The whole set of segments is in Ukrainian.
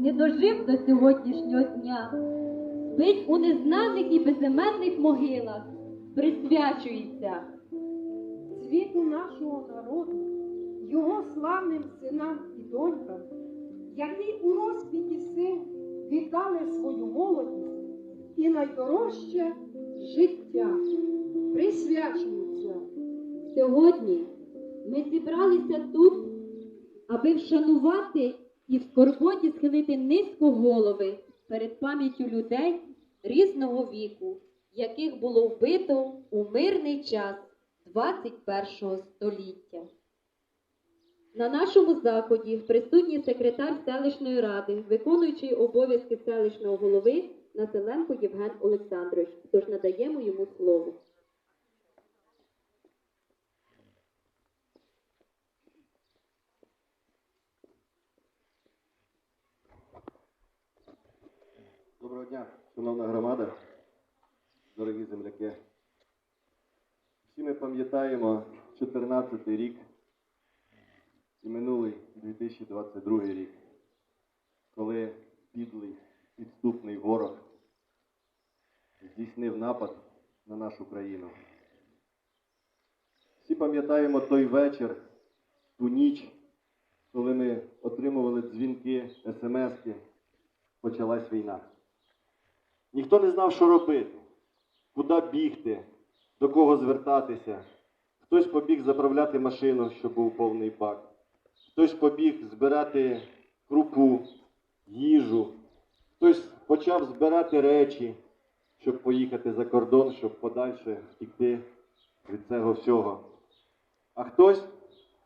не дожив до сьогоднішнього дня. Спить у незнаних і безіменних могилах, присвячується. світу нашого народу, його славним синам і донькам, які у розквіті сил віддали свою молодість і найдорожче життя, присвячуються. Сьогодні ми зібралися тут, аби вшанувати і в скорботі схилити низько голови перед пам'яттю людей різного віку, яких було вбито у мирний час 21 століття. На нашому заході присутній секретар селищної ради, виконуючий обов'язки селищного голови Населенко Євген Олександрович. Тож надаємо йому слово. Доброго дня, шановна громада, дорогі земляки. Всі ми пам'ятаємо 14 рік і минулий 2022 рік, коли підлий підступний ворог здійснив напад на нашу країну. Всі пам'ятаємо той вечір, ту ніч, коли ми отримували дзвінки, смски, почалась війна. Ніхто не знав, що робити, куди бігти, до кого звертатися. Хтось побіг заправляти машину, щоб був повний бак. Хтось побіг збирати крупу, їжу. Хтось почав збирати речі, щоб поїхати за кордон, щоб подальше втікти від цього всього. А хтось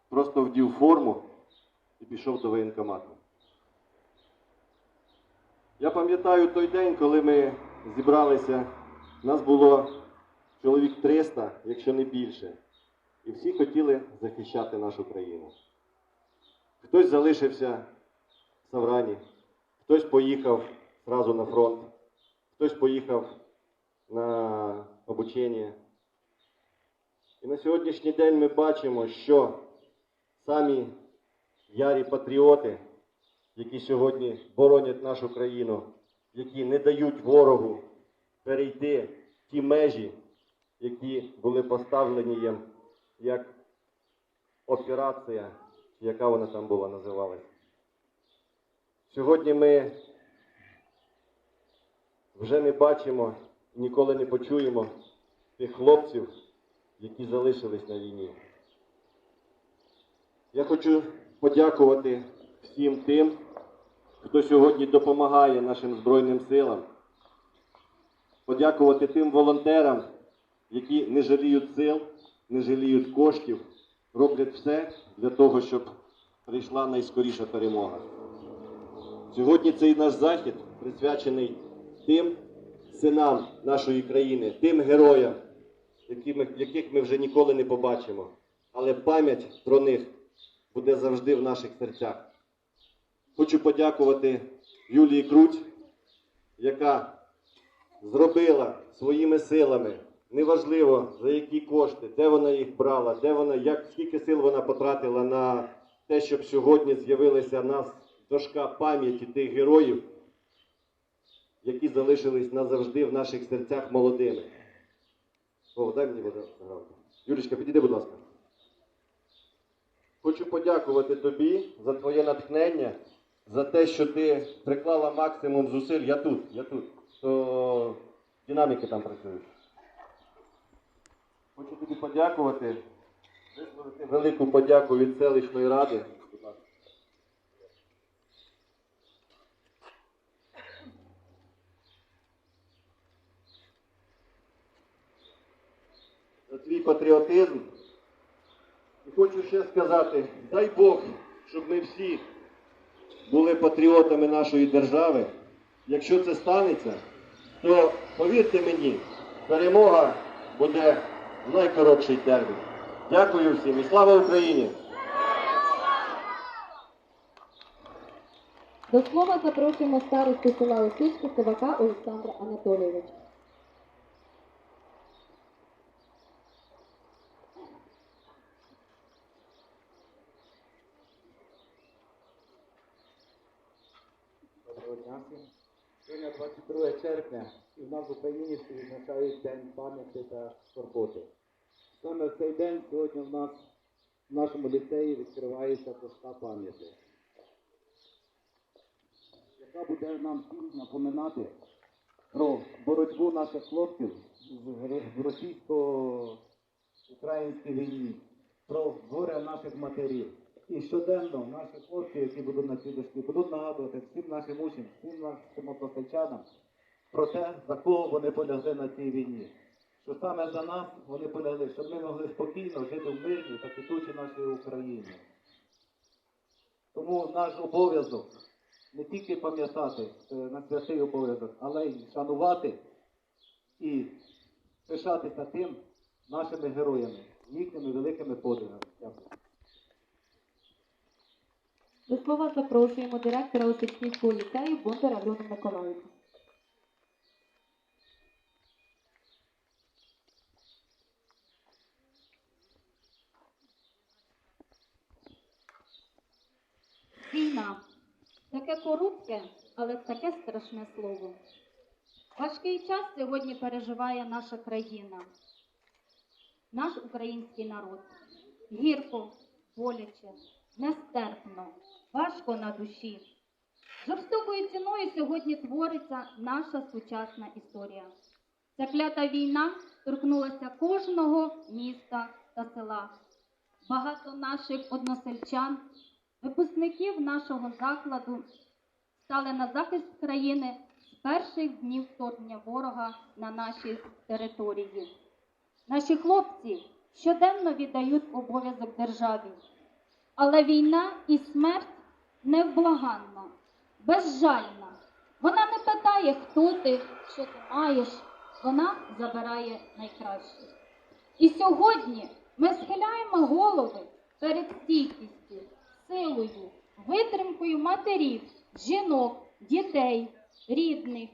просто вдів форму і пішов до воєнкомату. Я пам'ятаю той день, коли ми зібралися, нас було чоловік 300, якщо не більше. І всі хотіли захищати нашу країну. Хтось залишився в Саврані, хтось поїхав зразу на фронт, хтось поїхав на обучення. І на сьогоднішній день ми бачимо, що самі ярі патріоти, які сьогодні боронять нашу країну, які не дають ворогу перейти ті межі, які були поставлені їм як операція, яка вона там була називалась. Сьогодні ми вже не бачимо, ніколи не почуємо тих хлопців, які залишились на війні. Я хочу подякувати всім тим, хто сьогодні допомагає нашим Збройним силам, подякувати тим волонтерам, які не жаліють сил, не жаліють коштів, роблять все для того, щоб прийшла найскоріша перемога. Сьогодні цей наш захід присвячений тим синам нашої країни, тим героям, яких ми вже ніколи не побачимо. Але пам'ять про них буде завжди в наших серцях. Хочу подякувати Юлії Круть, яка зробила своїми силами, неважливо за які кошти, де вона їх брала, де вона, як, скільки сил вона потратила на те, щоб сьогодні з'явилася нас дошка пам'яті тих героїв, які залишились назавжди в наших серцях молодими. О, дай мені вода. Юлічка, підійди, будь ласка. Хочу подякувати тобі за твоє натхнення, за те, що ти приклала максимум зусиль. Я тут, я тут. То динаміки там працюють. Хочу тобі подякувати. Висловити велику подяку від селищної ради. За твій патріотизм. І хочу ще сказати, дай Бог, щоб ми всі були патріотами нашої держави. Якщо це станеться, то повірте мені, перемога буде в найкоротший термін. Дякую всім і слава Україні! До слова запрошуємо старосту села Осички Сивака Олександра Анатолійовича. Дня всім. Сьогодні 22 червня і в нас в Україні відзначають День пам'яті та скорботи. Саме в цей день сьогодні в нас в нашому ліцеї відкривається доска пам'яті, яка буде нам всім напоминати про боротьбу наших хлопців в російсько-українській війні, про горе наших матерів. І щоденно наші хлопці, які будуть на цій дошці, будуть нагадувати всім нашим учням, всім нашим односельчанам про те, за кого вони полягли на цій війні. Що саме за нас вони полягли, щоб ми могли спокійно жити в мирній та квітучій нашій Україні. Тому наш обов'язок не тільки пам'ятати на святий обов'язок, але й шанувати і пишатися тим нашими героями, їхніми великими подвигами. Дякую. До слова запрошуємо директора Осипського ліцею Бондар Альону Миколаївну. Війна. Таке коротке, але таке страшне слово. Важкий час сьогодні переживає наша країна, наш український народ. Гірко, боляче, нестерпно, важко на душі. Жорстокою ціною сьогодні твориться наша сучасна історія. Ця клята війна торкнулася кожного міста та села. Багато наших односельчан, випускників нашого закладу стали на захист країни з перших днів вторгнення ворога на наші території. Наші хлопці щоденно віддають обов'язок державі. Але війна і смерть невблаганна, безжальна. Вона не питає, хто ти, що ти маєш, вона забирає найкраще. І сьогодні ми схиляємо голови перед стійкістю, силою, витримкою матерів, жінок, дітей, рідних,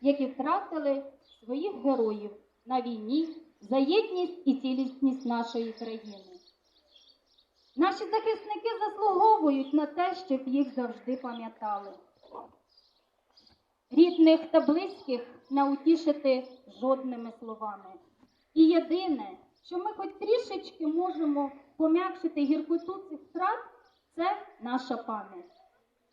які втратили своїх героїв на війні за єдність і цілісність нашої країни. Наші захисники заслуговують на те, щоб їх завжди пам'ятали. Рідних та близьких не утішити жодними словами. І єдине, що ми хоч трішечки можемо пом'якшити гіркоту цих втрат, це наша пам'ять.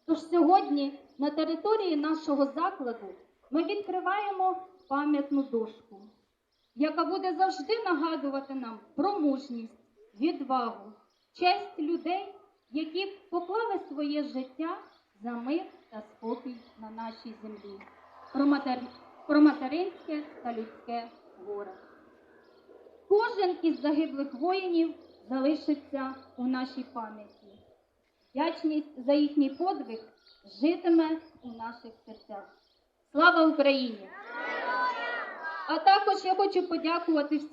Тож сьогодні на території нашого закладу ми відкриваємо пам'ятну дошку, яка буде завжди нагадувати нам про мужність, відвагу, честь людей, які поклали своє життя за мир та спокій на нашій землі, про, матер... про материнське та людське горе. Кожен із загиблих воїнів залишиться у нашій пам'яті. Вдячність за їхній подвиг житиме у наших серцях. Слава Україні! А також я хочу подякувати всім.